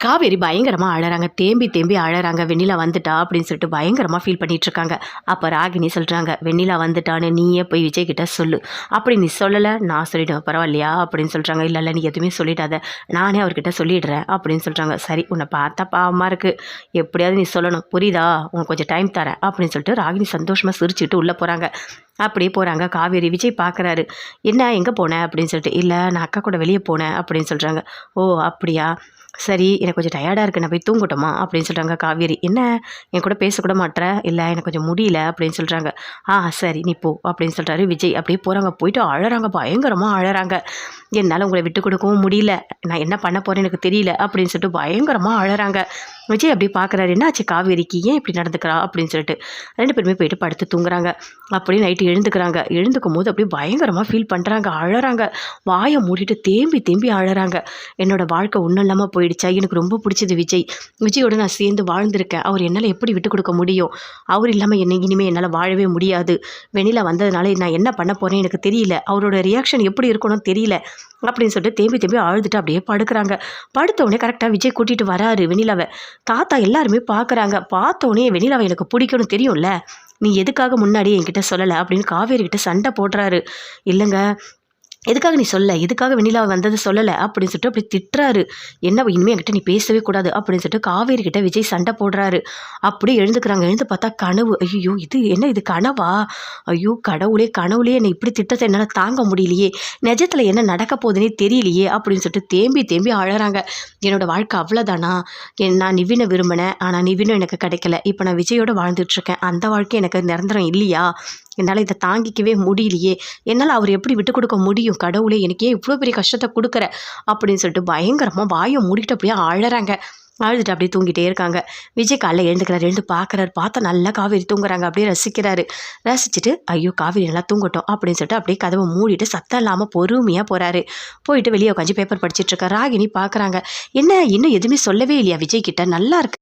காவேரி பயங்கரமாக அழறாங்க. தேம்பி தேம்பி அழறாங்க. வெண்ணிலா வந்துட்டா அப்படின்னு சொல்லிட்டு பயங்கரமாக ஃபீல் பண்ணிகிட்ருக்காங்க அப்போ ராகினி சொல்கிறாங்க வெண்ணிலா வந்துட்டான்னு நீயே போய் விஜய் கிட்ட சொல்லு. அப்படி நீ சொல்லலை நான் சொல்லிவிடுவேன் பரவாயில்லையா? அப்படின்னு சொல்கிறாங்க இல்லை இல்லை நீ எதுவுமே சொல்லிடாத. நானே அவர்கிட்ட சொல்லிடுறேன். அப்படின்னு சொல்கிறாங்க சரி உன்னை பார்த்தா பாவமாக இருக்குது எப்படியாவது நீ சொல்லணும். புரியுதா? உனக்கு கொஞ்சம் டைம் தரேன். அப்படின்னு சொல்லிட்டு ராகினி சந்தோஷமாக சிரிச்சுட்டு உள்ளே போகிறாங்க அப்படியே போகிறாங்க காவேரி விஜய் பார்க்குறாரு என்ன எங்கே போனேன் அப்படின்னு சொல்லிட்டு இல்லை நான் அக்கா கூட வெளியே போனேன். அப்படின்னு சொல்கிறாங்க ஓ அப்படியா? சரி எனக்கு கொஞ்சம் டயர்டாக இருக்குது நான் போய் தூங்கட்டுமா? அப்படின்னு சொல்கிறாங்க காவேரி. என்ன? என் கூட பேசக்கூட மாட்ற? இல்லை எனக்கு கொஞ்சம் முடியல. அப்படின்னு சொல்கிறாங்க ஆ சரி நீ போ. அப்படின்னு சொல்கிறாரு விஜய். அப்படியே போகிறாங்க போயிட்டு அழறாங்க. பயங்கரமாக அழகிறாங்க என்னால் உங்களை விட்டு கொடுக்கவும் முடியல. நான் என்ன பண்ண போகிறேன் எனக்கு தெரியல. அப்படின்னு சொல்லிட்டு பயங்கரமாக அழகிறாங்க விஜய் அப்படியே பார்க்குறாரு என்னாச்சு காவேரிக்கு? ஏன் இப்படி நடந்துக்கிறா? அப்படின்னு சொல்லிட்டு. ரெண்டு பேருமே போயிட்டு படுத்து தூங்குறாங்க. அப்படியே நைட்டு எழுந்துக்கிறாங்க. எழுந்துக்கும் போது அப்படியே பயங்கரமாக ஃபீல் பண்ணுறாங்க அழகிறாங்க வாயை மூடிட்டு தேம்பி தேம்பி அழகிறாங்க என்னோடய வாழ்க்கை ஒன்றும் இல்லாமல் போயிடுச்சா? எனக்கு ரொம்ப பிடிச்சது விஜய். விஜயோட நான் சேர்ந்து வாழ்ந்திருக்கேன். அவர் என்னால் எப்படி விட்டு கொடுக்க முடியும்? அவர் இல்லாமல் என்னை இனிமேல் என்னால் வாழவே முடியாது. வெளியில் வந்ததுனால நான் என்ன பண்ண போகிறேன் எனக்கு தெரியல. அவரோட ரியாக்ஷன் எப்படி இருக்கணும் தெரியல. அப்படின்னு சொல்லிட்டு தேம்பி தேம்பி அழுதுட்டு அப்படியே படுக்கிறாங்க. படுத்த உடனே கரெக்டாக விஜய் கூட்டிகிட்டு வராரு வெனிலாவை தாத்தா எல்லாருமே பார்க்குறாங்க பார்த்தோன்னே வெனிலாவை எனக்கு பிடிக்கும்னு தெரியும்ல. நீ எதுக்காக முன்னாடி என்கிட்ட சொல்லலை அப்படின்னு காவேரி கிட்ட சண்டை போடுறாரு. இல்லைங்க எதுக்காக நீ சொல்ல? எதுக்காக வெண்ணிலா வந்தது சொல்லலை? அப்படின்னு சொல்லிட்டு அப்படி திட்டுறாரு. என்ன இனிமே என்கிட்ட நீ பேசவே கூடாது அப்படின்னு சொல்லிட்டு காவேரி கிட்ட விஜய் சண்டை போடுறாரு. அப்படியே எழுந்துக்கிறாங்க. எழுந்து பார்த்தா கனவு. ஐயோ இது என்ன இது கனவா? ஐயோ கடவுளே கனவுலே என்னை இப்படி திட்டத்தை என்னால் தாங்க முடியலையே. நிஜத்தில் என்ன நடக்க போகுதுன்னே தெரியலையே அப்படின்னு சொல்லிட்டு தேம்பி தேம்பி அழறாங்க. என்னோட வாழ்க்கை அவ்வளோதானா என் நான் நிவினை விரும்பினேன். ஆனால் நிவினும் எனக்கு கிடைக்கல. இப்போ நான் விஜயோட வாழ்ந்துட்டுருக்கேன் அந்த வாழ்க்கை எனக்கு நிரந்தரம் இல்லையா? என்னால் இதை தாங்கிக்கவே முடியலையே. என்னால் அவர் எப்படி விட்டு கொடுக்க முடியும்? கடவுளே எனக்கு ஏன் இவ்வளோ பெரிய கஷ்டத்தை கொடுக்குற? அப்படின்னு சொல்லிட்டு பயங்கரமாக வாயை மூடிட்டு அப்படியே அழறாங்க அழுதுட்டு அப்படியே தூங்கிட்டே இருக்காங்க. விஜய் காலைல எழுந்துக்கிறாரு எழுந்து பார்க்குறாரு பார்த்தா நல்லா காவேரி தூங்குறாங்க. அப்படியே ரசிக்கிறாரு. ரசிச்சுட்டு ஐயோ காவேரி நல்லா தூங்கட்டும் அப்படின்னு சொல்லிட்டு அப்படியே கதவை மூடிட்டு சத்தம் இல்லாமல் பொறுமையாக போகிறாரு போயிட்டு வெளியே உட்காந்து பேப்பர் படிச்சிட்டு இருக்க ராகினி பார்க்குறாங்க என்ன? இன்னும் எதுவுமே சொல்லவே இல்லையா விஜய் கிட்ட? நல்லா இருக்கு.